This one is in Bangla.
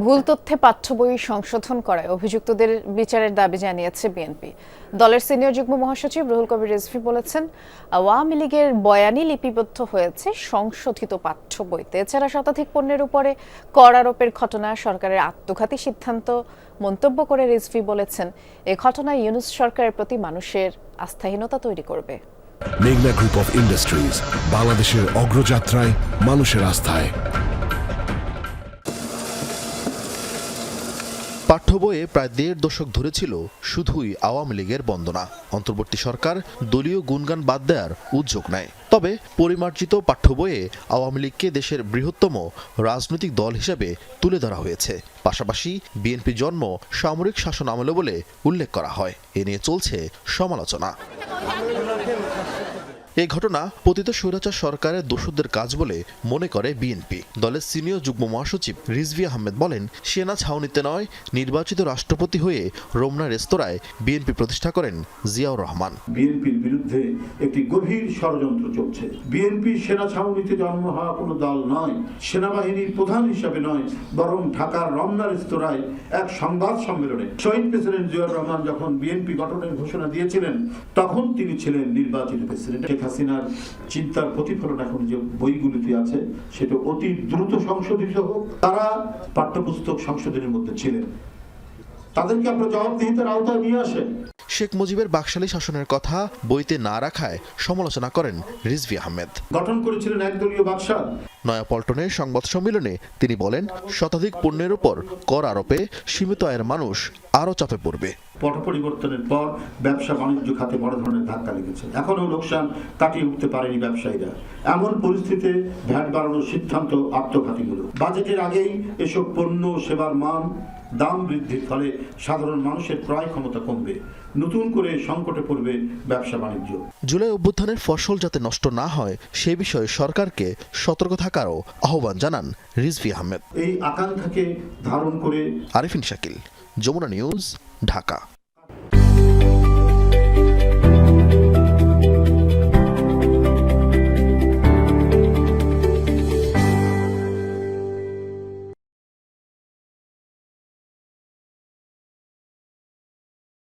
ভুল তথ্যে পাঠ্য বই সংশোধন করায় অভিযুক্তদের বিচারের দাবি জানিয়েছে বিএনপি। দলের সিনিয়র যুগ্ম মহাসচিব রুহুল কবির রিজভি বলেছেন, আওয়ামী লীগের বয়ানি লিপিবদ্ধ হয়েছে সংশোধিত পাঠ্য বইতে এছাড়া শতাধিক পণ্যের উপরে কর আরোপের ঘটনা, সরকারের আত্মঘাতী সিদ্ধান্ত মন্তব্য করে রিজভি বলেছেন, এ ঘটনা ইউনুস সরকারের প্রতি মানুষের আস্থাহীনতা তৈরি করবে। মেঘনা গ্রুপ অফ ইন্ডাস্ট্রিজ, বাংলাদেশের অগ্রযাত্রায় মানুষের আস্থায়। পাঠ্য বইয়ে প্রায় দেড় দশক ধরে ছিল শুধুই আওয়ামী লীগের বন্দনা। অন্তর্বর্তী সরকার দলীয় গুণগান বাদ দেওয়ার উদ্যোগ নেয়। তবে পরিমার্জিত পাঠ্য বইয়ে আওয়ামী লীগকে দেশের বৃহত্তম রাজনৈতিক দল হিসেবে তুলে ধরা হয়েছে। পাশাপাশি বিএনপি জন্ম সামরিক শাসন আমলে বলে উল্লেখ করা হয়। এ নিয়ে চলছে সমালোচনা। এই ঘটনা পতিত স্বৈরাচার সরকারের দোষদের কাজ বলে মনে করে বিএনপি। দলের সিনিয়র যুগ্ম মহাসচিব রিজভি আহমেদ বলেন, সেনা ছাউনিতে নয়, নির্বাচিত রাষ্ট্রপতি হয়ে রমনা রেস্তোরাঁয় বিএনপি প্রতিষ্ঠা করেন জিয়াউর রহমান। বিএনপির বিরুদ্ধে একটি গভীর ষড়যন্ত্র চলছে। বিএনপি সেনা ছাউনিতে জন্ম হওয়া কোনো দল নয়, সেনাবাহিনীর প্রধান হিসাবে নয়, বরং ঢাকার রমনা রেস্তোরাঁয় এক সংবাদ সম্মেলনে। শহীদ প্রেসিডেন্ট জিয়াউর রহমান যখন বিএনপি গঠনের ঘোষণা দিয়েছিলেন, তখন তিনি ছিলেন নির্বাচিত প্রেসিডেন্ট। হাসিনার চিন্তার প্রতিফলন এখন যে বইগুলিতে আছে সেটা অতি দ্রুত সংশোধিত হোক। তারা পাঠ্যপুস্তক সংশোধনের মধ্যে ছিলেন। তাদেরকে আপনার জবাবদিহিতার আওতায় নিয়ে আসেন। শেখ মুজিবের বাকশালী শাসনের কথা বইতে না রাখায় সমালোচনা করেন রিজভি আহমেদ। গঠন করেছিলেন একদলীয় বাকশাল। নয়াপল্টনের সংবাদ সম্মেলনে তিনি বলেন শতাধিক পণ্যের উপর কর আরোপে সীমিত আয়ের মানুষ আরও চাপে পড়বে। পট পরিবর্তনের পর ব্যবসা বাণিজ্য খাতে বড় ধরনের ধাক্কা লেগেছে। এখনও লোকসান কাটিয়ে উঠতে পারেনি ব্যবসায়ীরা। এমন পরিস্থিতিতে ভ্যাট বাড়ানোর সিদ্ধান্ত আত্মঘাতীমূলক বাজেটের আগেই এসব পণ্য সেবার মান দাম বৃদ্ধির ফলে সাধারণ মানুষের ক্রয় ক্ষমতা কমবে। নতুন করে সংকটে পড়বে ব্যবসা বাণিজ্য। জুলাই অভ্যুত্থানের ফসল যাতে নষ্ট না হয় সে বিষয়ে সরকারকে সতর্ক থাকারও আহ্বান জানান রিজভি আহমেদ। এই আকাঙ্ক্ষাকে ধারণ করে আরিফিন শাকিল যমুনা নিউজ ঢাকা।